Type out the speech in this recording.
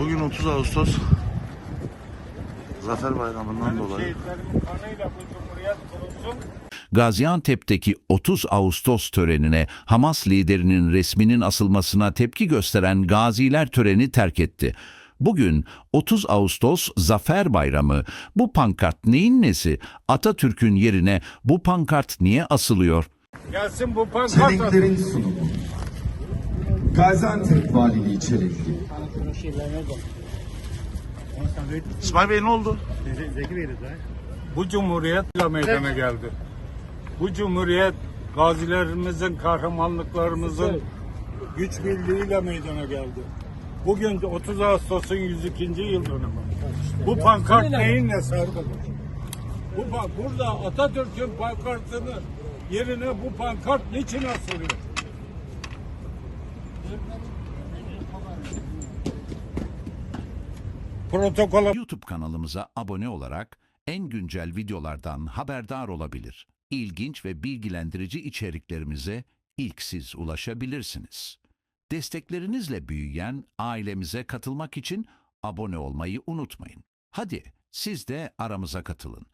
Bugün 30 Ağustos Zafer Bayramı'ndan dolayı. Gaziantep'teki 30 Ağustos törenine Hamas liderinin resminin asılmasına tepki gösteren gaziler töreni terk etti. Bugün 30 Ağustos Zafer Bayramı. Bu pankart neyin nesi? Atatürk'ün yerine bu pankart niye asılıyor? Gelsin bu pankart. Çelenklerin sunumu. Gaziantep Valiliği Çelenkli. İsmail Bey ne oldu? Bu cumhuriyetle meydana geldi. Bu cumhuriyet gazilerimizin, kahramanlıklarımızın güç birliğiyle meydana geldi. Bugün 30 Ağustos'un 102. yıl dönümü. Bu pankart neyin nesi arkadaş? Bu pan- burada Atatürk'ün pankartını yerine bu pankart niçin asılıyor? Protokola YouTube kanalımıza abone olarak en güncel videolardan haberdar olabilir. İlginç ve bilgilendirici içeriklerimize ilk siz ulaşabilirsiniz. Desteklerinizle büyüyen ailemize katılmak için abone olmayı unutmayın. Hadi siz de aramıza katılın.